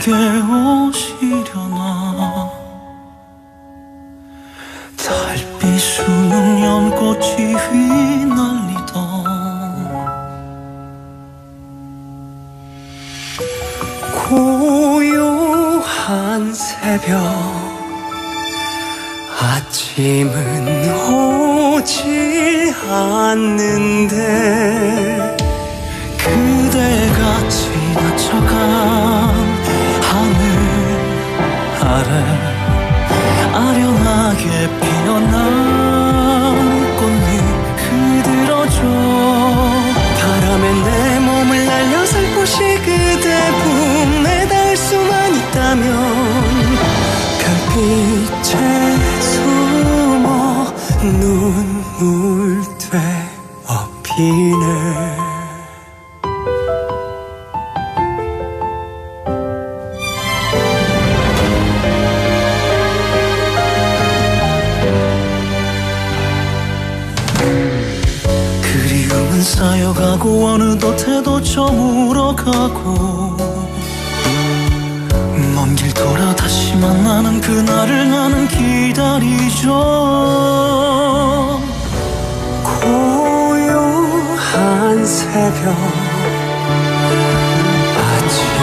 내게 오시려나? 달빛 숨은 연꽃이 휘날리던 고요한 새벽. 아침은 오지 않는데 그대가 지나쳐가 아래 아련하게 피어난 꽃잎 그들어줘. 바람에 내 몸을 날려 살포시 그대 품에 닿을 수만 있다면 별빛에 숨어 눈물 되어 피네 그리움은 쌓여가고 어느덧 해도 저물어가고 먼 길 돌아 다시 만나는 그날을 나는 기다리죠. 고요한 새벽 아침은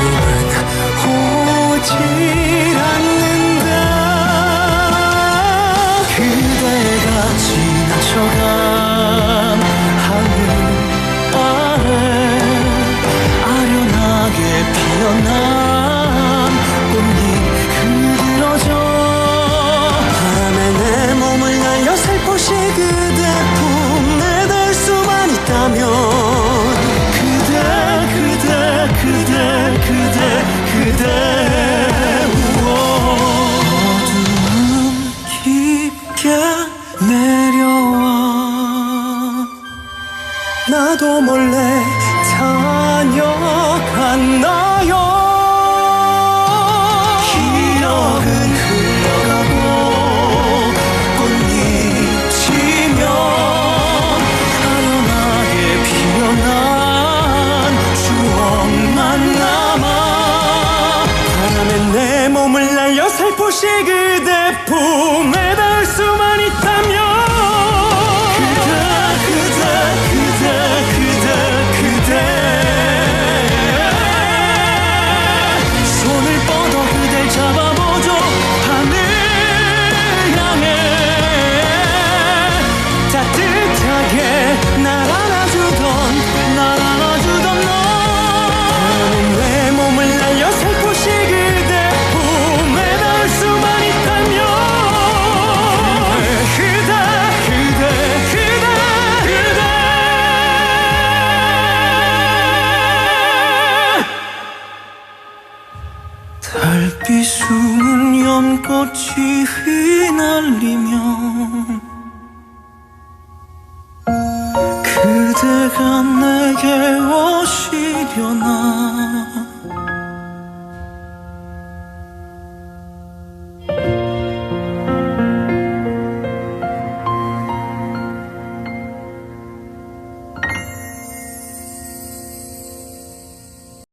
오질 않는다. 그대가 지나쳐간 난 꽃잎 그들어져 바람에 내 몸을 날려 살포시 그대 품에 닿을 수만 있다면 그대 그대 그대 그대 그대 우어 어둠은 깊게 내려와 나도 몰래 다 녀갔나요? 기억은 흘러가고 꽃잎 지면 아련하게 피어난 추억만 남아 바람에 내 몸을 날려 살포시 그대 품에 달빛 숨은 연꽃이 휘날리면 그대가 내게 오시려나